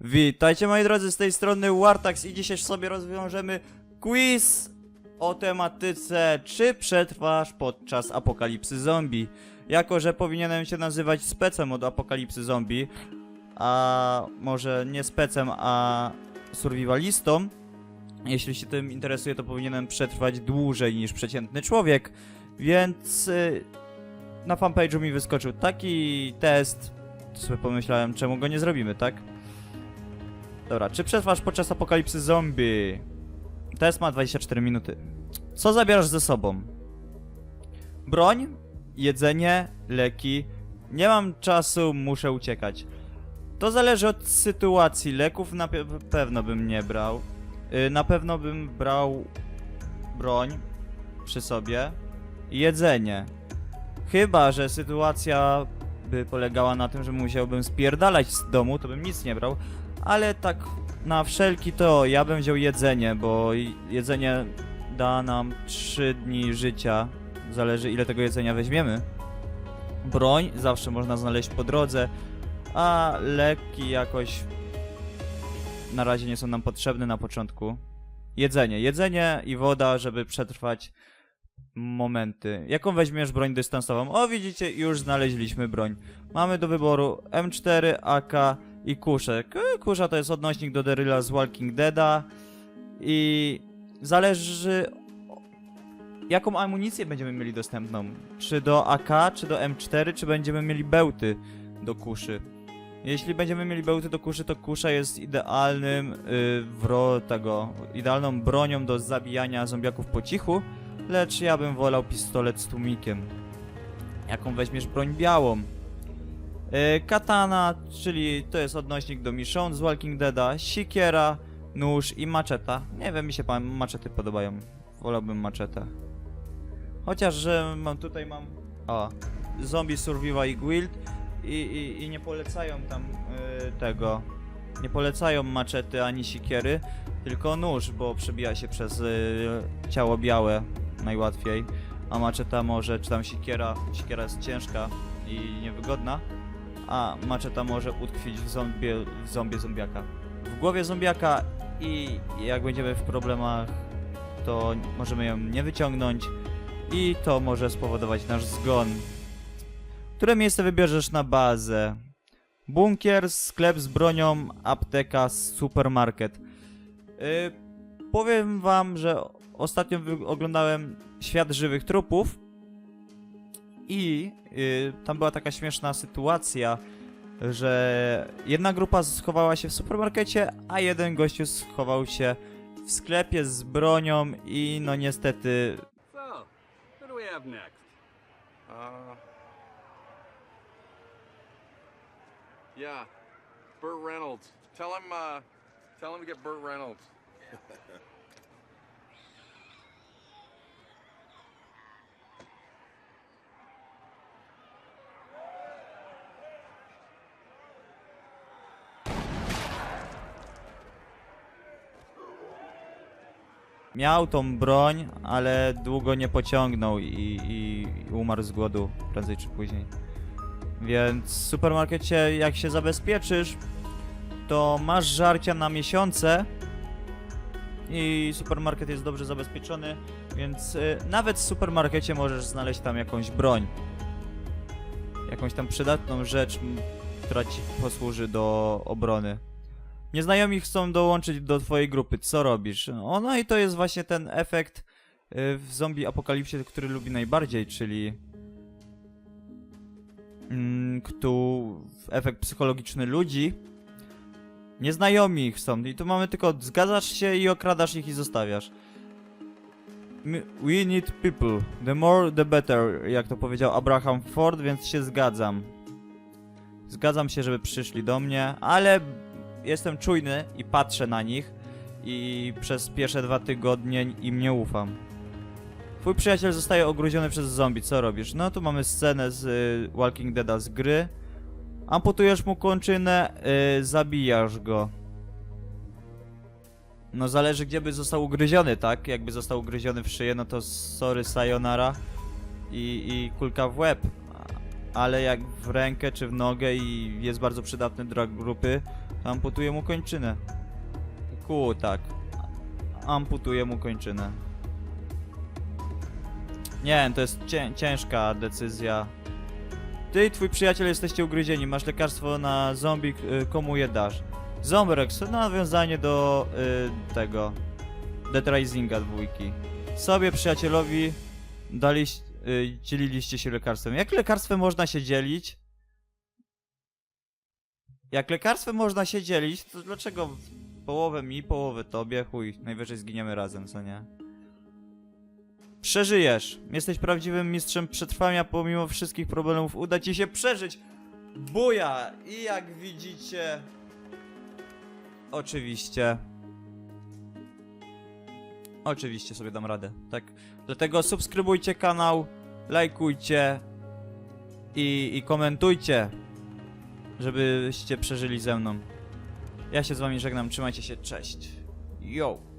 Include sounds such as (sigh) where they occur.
Witajcie moi drodzy, z tej strony Wartax i dzisiaj sobie rozwiążemy quiz o tematyce czy przetrwasz podczas apokalipsy zombie. Jako, że powinienem się nazywać specem od apokalipsy zombie, a może nie specem, a survivalistą, jeśli się tym interesuje, to powinienem przetrwać dłużej niż przeciętny człowiek, więc y, na fanpage'u mi wyskoczył taki test, sobie pomyślałem, czemu go nie zrobimy, tak? Dobra, czy przetrwasz podczas apokalipsy zombie? Test ma 24 minuty. Co zabierasz ze sobą? Broń, jedzenie, leki. Nie mam czasu, muszę uciekać. To zależy od sytuacji. Leków na pe pewno bym nie brał. Yy, na pewno bym brał broń przy sobie. Jedzenie. Chyba, że sytuacja by polegała na tym, że musiałbym spierdalać z domu, to bym nic nie brał. Ale tak na wszelki to ja bym wziął jedzenie, bo jedzenie da nam 3 dni życia. Zależy ile tego jedzenia weźmiemy. Broń zawsze można znaleźć po drodze, a leki jakoś na razie nie są nam potrzebne na początku. Jedzenie, jedzenie i woda, żeby przetrwać momenty. Jaką weźmiesz broń dystansową? O, widzicie, już znaleźliśmy broń. Mamy do wyboru M4, AK i kuszek. E, Kusza to jest odnośnik do Deryla z Walking Deada i zależy jaką amunicję będziemy mieli dostępną. Czy do AK, czy do M4, czy będziemy mieli bełty do kuszy. Jeśli będziemy mieli bełty do kuszy, to kusza jest idealnym yy, wro tego, idealną bronią do zabijania zombiaków po cichu, lecz ja bym wolał pistolet z tłumikiem. Jaką weźmiesz broń białą? Yy, katana, czyli to jest odnośnik do Michonne z Walking Deada, sikiera, nóż i maczeta. Nie wiem, mi się maczety podobają. Wolałbym maczetę. Chociaż, że mam tutaj mam... O, Zombie Survival i Guild i, i, i nie polecają tam yy, tego... Nie polecają maczety ani sikiery, tylko nóż, bo przebija się przez yy, ciało białe najłatwiej. A maczeta może, czy tam sikiera, sikiera jest ciężka i niewygodna, a maczeta może utkwić w zombie, w zombie zombiaka. W głowie zombiaka i jak będziemy w problemach, to możemy ją nie wyciągnąć i to może spowodować nasz zgon. Które miejsce wybierzesz na bazę? Bunkier, sklep z bronią, apteka, supermarket. Yy, powiem wam, że ostatnio oglądałem Świat żywych trupów i yy, tam była taka śmieszna sytuacja, że jedna grupa schowała się w supermarkecie, a jeden gościu schował się w sklepie z bronią i no niestety So, who do we have next? Uh. Yeah, Burt Reynolds. Tell him, uh, tell him to get Burt Reynolds. (laughs) miał tą broń, ale długo nie pociągnął i, i, umarł z głodu prędzej czy później. Więc w supermarkecie jak się zabezpieczysz, to masz żarcia na miesiące i supermarket jest dobrze zabezpieczony, więc y, nawet w supermarkecie możesz znaleźć tam jakąś broń. Jakąś tam przydatną rzecz, która ci posłuży do obrony. Nieznajomi chcą dołączyć do twojej grupy. Co robisz? O, no i to jest właśnie ten efekt y, w zombie apokalipsie, który lubi najbardziej, czyli mm, ktu, efekt psychologiczny ludzi. Nieznajomi chcą i tu mamy tylko zgadzasz się i okradasz ich i zostawiasz. We need people. The more the better, jak to powiedział Abraham Ford, więc się zgadzam. Zgadzam się, żeby przyszli do mnie, ale jestem czujny i patrzę na nich i przez pierwsze dwa tygodnie im nie ufam. Twój przyjaciel zostaje ogryziony przez zombie, co robisz? No tu mamy scenę z y, Walking Deada z gry. Amputujesz mu kończynę, y, zabijasz go. No zależy gdzie by został ugryziony, tak? Jakby został ugryziony w szyję, no to sorry, sayonara i, i kulka w łeb. Ale jak w rękę czy w nogę i jest bardzo przydatny dla grupy, Amputuję mu kończynę. Ku, tak. Amputuję mu kończynę. Nie, to jest cię ciężka decyzja. Ty i twój przyjaciel jesteście ugryzieni. Masz lekarstwo na zombie, y, komu je dasz? Zombrex, nawiązanie do y, tego. Dead Risinga dwójki. Sobie przyjacielowi daliś, y, dzieliliście się lekarstwem. Jak lekarstwem można się dzielić? Jak lekarstwem można się dzielić, to dlaczego połowę mi, połowę tobie? Chuj, najwyżej zginiemy razem, co nie? Przeżyjesz. Jesteś prawdziwym mistrzem przetrwania, pomimo wszystkich problemów uda ci się przeżyć. Buja! I jak widzicie... Oczywiście... Oczywiście sobie dam radę, tak? Dlatego subskrybujcie kanał, lajkujcie i, i komentujcie, żebyście przeżyli ze mną. Ja się z wami żegnam, trzymajcie się, cześć. Yo!